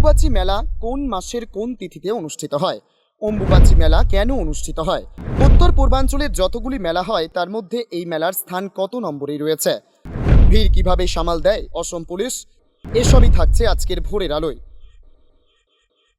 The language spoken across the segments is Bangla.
অম্বুবাচী মেলা কোন মাসের কোন তিথিতে অনুষ্ঠিত হয়? অম্বুবাচী মেলা কেন অনুষ্ঠিত হয়? উত্তর পূর্বাঞ্চলের যতগুলি মেলা হয়, তার মধ্যে এই মেলার স্থান কত নম্বরে রয়েছে? ভিড় কীভাবে সামাল দেয়? অসম পুলিশ। এসবই থাকছে আজকের ভোরের আলোয়।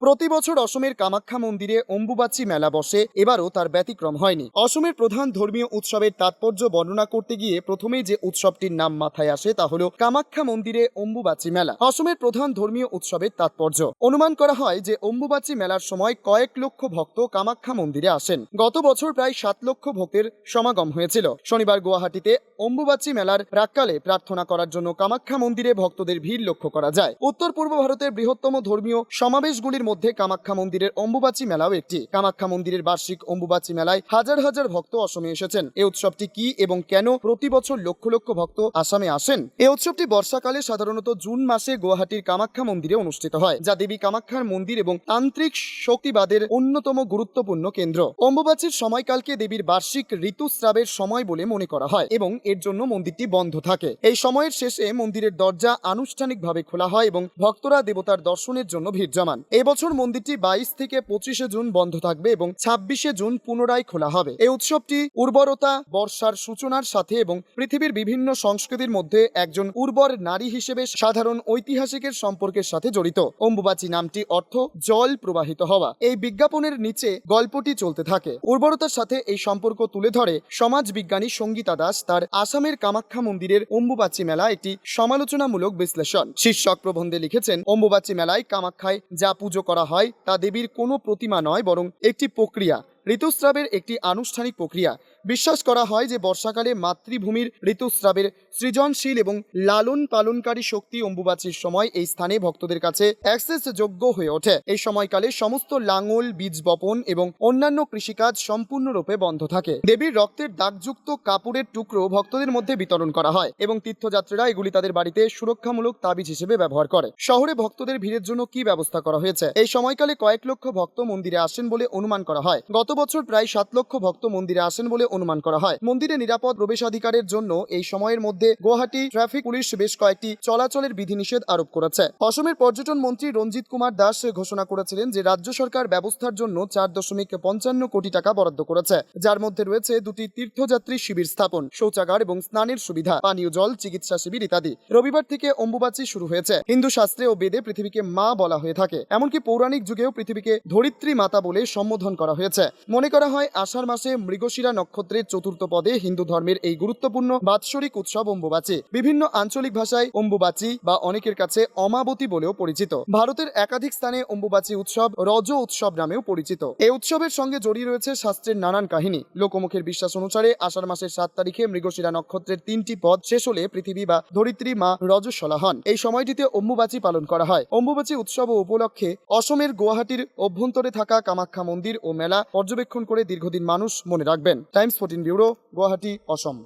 প্রতি বছর অসমের কামাখ্যা মন্দিরে অম্বুবাচী মেলা বসে, এবারও তার ব্যতিক্রম হয়নি। অসমের প্রধান ধর্মীয় উৎসবের তাৎপর্য বর্ণনা করতে গিয়ে প্রথমেই যে উৎসবটির নাম মাথায় আসে তা হল কামাখ্যা মন্দিরে অম্বুবাচী মেলা। অসমের প্রধান ধর্মীয় উৎসবের তাৎপর্য। অনুমান করা হয় যে অম্বুবাচী মেলার সময় কয়েক লক্ষ ভক্ত কামাখ্যা মন্দিরে আসেন। গত বছর প্রায় সাত লক্ষ ভক্তের সমাগম হয়েছিল। শনিবার গুয়াহাটিতে অম্বুবাচী মেলার প্রাককালে প্রার্থনা করার জন্য কামাখ্যা মন্দিরে ভক্তদের ভিড় লক্ষ্য করা যায়। উত্তর পূর্ব ভারতের বৃহত্তম ধর্মীয় সমাবেশগুলির মধ্যে কামাখ্যা মন্দিরের অম্বুবাচী মেলাও একটি। কামাখ্যা মন্দিরের বার্ষিক অম্বুবাচী মেলায় হাজার হাজার ভক্ত অসমে এসেছেন। এই উৎসবটি কি এবং কেন প্রতি বছর লক্ষ লক্ষ ভক্ত আসামে আসেন? এই উৎসবটি বর্ষাকালে সাধারণত জুন মাসে গুয়াহাটির কামাখ্যা মন্দিরে অনুষ্ঠিত হয়, যা দেবী কামাখ্যার মন্দির এবং তান্ত্রিক শক্তিবাদের অন্যতম গুরুত্বপূর্ণ কেন্দ্র। অম্বুবাচীর সময়কালকে দেবীর বার্ষিক ঋতুস্রাবের সময় বলে মনে করা হয় এবং এর জন্য মন্দিরটি বন্ধ থাকে। এই সময়ের শেষে মন্দিরের দরজা আনুষ্ঠানিকভাবে খোলা হয় এবং ভক্তরা দেবতার দর্শনের জন্য ভিড় জমান। এবছর মন্দিরটি বাইশ থেকে পঁচিশে জুন বন্ধ থাকবে এবং ছাব্বিশে জুন পুনরায় খোলা হবে। এই উৎসবটি উর্বরতা, বর্ষার সূচনার সাথে এবং পৃথিবীর বিভিন্ন সংস্কৃতির মধ্যে একজন উর্বর নারী হিসেবে সাধারণ ঐতিহাসিকের সম্পর্কের সাথে জড়িত। অম্বুবাচী নামটি অর্থ জল প্রবাহিত হওয়া। এই বিজ্ঞাপনের নিচে গল্পটি চলতে থাকে। উর্বরতার সাথে এই সম্পর্ক তুলে ধরে সমাজ বিজ্ঞানী সঙ্গীতা দাস তার আসামের কামাখ্যা মন্দিরের অম্বুবাচী মেলা একটি সমালোচনামূলক বিশ্লেষণ। শীর্ষক প্রবন্ধে লিখেছেন, অম্বুবাচী মেলায় কামাখ্যায় যা পুজো করা হয় তা দেবীর কোনো প্রতিমা নয় বরং একটি প্রক্রিয়া। ঋতুস্রাবের একটি আনুষ্ঠানিক প্রক্রিয়া। বিশ্বাস করা হয় যে বর্ষাকালে মাতৃভূমির ঋতুস্রাবের সৃজনশীল এবং লালন পালনকারী শক্তি অম্বুবাচীর সময় এই স্থানে ভক্তদের কাছে অ্যাক্সেস যোগ্য হয়ে ওঠে। এই সময়কালে সমস্ত লাঙল, বীজ বপন এবং অন্যান্য কৃষিকাজ সম্পূর্ণরূপে বন্ধ থাকে। দেবীর রক্তের দাগযুক্ত কাপড়ের টুকরো ভক্তদের মধ্যে বিতরণ করা হয় এবং তীর্থযাত্রীরা এগুলি তাদের বাড়িতে সুরক্ষামূলক তাবিজ হিসেবে ব্যবহার করে। শহরে ভক্তদের ভিড়ের জন্য কি ব্যবস্থা করা হয়েছে? এই সময়কালে কয়েক লক্ষ ভক্ত মন্দিরে আসেন বলে অনুমান করা হয়। গত বছর প্রায় সাত লক্ষ ভক্ত মন্দিরে আসেন বলে অনুমান করা হয়। মন্দিরে নিরাপদ প্রবেশাধিকারের জন্য এই সময়ের মধ্যে গুয়াহাটি ট্রাফিক পুলিশ বেশ কয়েকটি চলাচলের বিধিনিষেধ আরোপ করেছে। অসমের পর্যটন মন্ত্রী রঞ্জিত কুমার দাস ঘোষণা করেছিলেন যে, রাজ্য সরকার ব্যবস্থার জন্য চার দশমিক পঞ্চান্ন কোটি টাকা বরাদ্দ করেছে, যার মধ্যে রয়েছে দুটি তীর্থযাত্রী শিবির স্থাপন, শৌচাগার এবং স্নানের সুবিধা, পানীয় জল, চিকিৎসা শিবির ইত্যাদি। রবিবার থেকে অম্বুবাচী শুরু হয়েছে। হিন্দু শাস্ত্রে ও বেদে পৃথিবীকে মা বলা হয়ে থাকে। এমনকি পৌরাণিক যুগেও পৃথিবীকে ধরিত্রী মাতা বলে সম্বোধন করা হয়েছে। মনে করা হয়, আষাঢ় মাসে মৃগশিরা নক্ষত্রের চতুর্থ পদে হিন্দু ধর্মের এই গুরুত্বপূর্ণ বাৎসরিক উৎসব অম্বুবাচী। বিভিন্ন আঞ্চলিক ভাষায় অম্বুবাচী বা অনেকের কাছে অমাবতী বলেও পরিচিত। ভারতের একাধিক স্থানে অম্বুবাচী উৎসব রজ উৎসব নামেও পরিচিত। এই উৎসবের সঙ্গে জড়িয়ে রয়েছে শাস্ত্রের নানান কাহিনী। লোকমুখের বিশ্বাস অনুসারে আষাঢ় মাসের সাত তারিখে মৃগশিরা নক্ষত্রের তিনটি পদ শেষ হলে পৃথিবী বা ধরিত্রী মা রজস্বলা হন। এই সময়টিতে অম্বুবাচী পালন করা হয়। অম্বুবাচী উৎসব ও উপলক্ষে অসমের গুয়াহাটির অভ্যন্তরে থাকা কামাখ্যা মন্দির ও মেলা পর্যবেক্ষণ করে দীর্ঘদিন মানুষ মনে রাখবেন। Times fourteen bureau Guwahati Assam